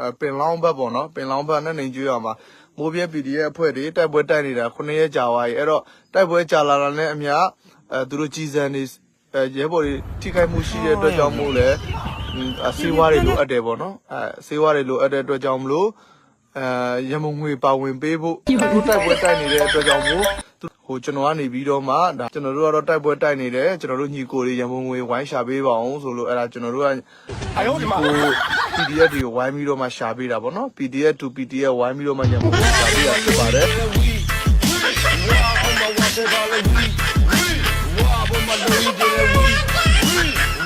အဲပင်လောင်းဘက်ပေါ့နော်ပင်လောင်းဘက်နဲ့နေကျွေးရမှာမိုးပြဲ PDF အဖွဲ့တွေတိုက်ပွဲတိုက်နေတာ9ရက်ကြာသွားပြီအဲ့တော့တိုက်ပွဲကြာလာတာနဲ့အမျှအဲသူတို့ကြီးစံနေအဲရဲဘော်တွေထိခိုက်မှုရှိတဲ့အတွက်ကြောင့်မို့လဲအစေဝါတွေလိုအပ်တယ်ပေါ့နော်အဲစေဝါတွေလိုအပ်တဲ့အတွက်ကြောင့်မလို့အဲရမုံငွေပါဝင်ပေးဖို့သူတိုက်ပွဲတိုက်နေတဲ့အတွက်ကြောင့်မို့သူ ဟိုကျွန်တော်ကနေပြီးတော့မှဒါကျွန်တော်တို့ကတော့တိုက်ပွဲတိုက်နေတယ်ကျွန်တော်တို့ညီကိုတွေရန်ပုံငွေဝိုင်းရှာပေးပါအောင်ဆိုလို့အဲ့ဒါကျွန်တော်တို့ကအာယုံဒီမှာ PDF တွေကိုဝိုင်းပြီးတော့မှရှာပေးတာပေါ့နော် PDF to PDF ဝိုင်းပြီးတော့မှရန်ပုံငွေရှာပေးတာဖြစ်ပါတယ်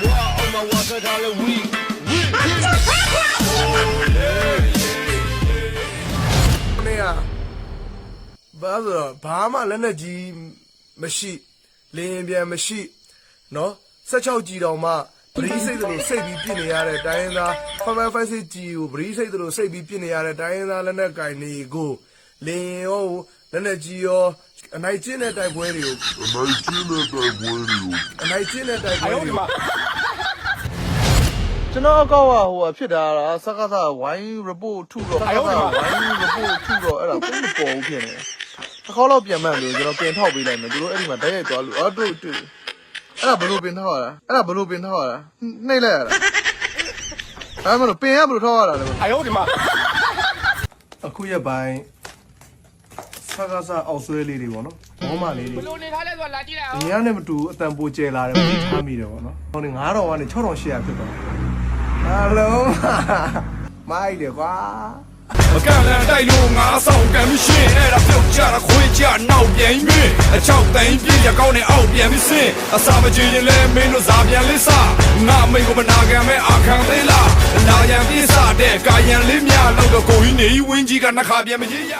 Wow, on my water dollar week. ဘာဆိုတော့ဘာမှလက်နဲ့ကြီးမရှိလင်းရင်ပြန်မရှိနော်16ကြီးတောင်မှဗရီးစိတ်တို့စိတ်ပြီးပြစ်နေရတဲ့တိုင်းရင်းသား556ကြီးကိုဗရီးစိတ်တို့စိတ်ပြီးပြစ်နေရတဲ့တိုင်းရင်းသားလက်နဲ့ကင်တွေကိုလင်းရင်ရောလက်နဲ့ကြီးရောအနိုင်ကျင့်တဲ့တိုက်ပွဲတွေကိုအနိုင်ကျင့်တဲ့တိုက်ပွဲတွေကိုအနိုင်ကျင့်တဲ့တိုက်ပွဲတွေကိုကျွန်တော်အကောက်ဟာဟိုဖြစ်တာလားစကားသာဝိုင်း report ထုတော့စကားသာဝိုင်း report ထုတော့အဲ့ဒါပုံမပေါ်ဘူးဖြစ်နေတယ် တစ်ခေါက်လောက်ပြန်မှတ်လို့ကျွန်တော်ပင်ထောက်ပေးလိုက်မယ်သူတို့အဲ့ဒီမှာတိုက်ရိုက်သွားလို့အော်တို့တို့အဲ့ဒါဘလို့ပင်ထောက်ရတာအဲ့ဒါဘလို့ပင်ထောက်ရတာနှိမ့်လိုက်ရတာအဲ့မလို့ပင်ရဘလို့ထောက်ရတာလဲအယောဒီမှာအခုရပိုင်းဆကဆအောက်ဆွဲလေးတွေပေါ့နော်မောမလေးတွေဘလို့နေထားလဲဆိုလာကြည့်လိုက်အောင်ညနဲ့မတူအတန်ပိုကျဲလာတယ်မထားမိတယ်ပေါ့နော်ဟိုနေ9000ကနေ6800ဖြစ်သွားတယ်အလုံးမိုက်တယ်ကွာမကန်လန်တိုက်လို့ငါဆောင်ကံမရှိနဲ့တာ ကြတာခွေးကြနောက်ပြန်၍အချောက်တိုင်းပြည့်ရကောင်းနဲ့အောက်ပြန်ပြီးစင်အစာမကြည့်ရင်လည်းမင်းတို့ဇာပြန်လေးစားငါမိတ်ကိုမနာခံမဲ့အခမ်းသေးလားနာရန်ပြည့်စတဲ့ကာယံလေးများလောက်တော့ကိုကြီးနေဝင်းကြီးကနှခါပြန်မကြီးရ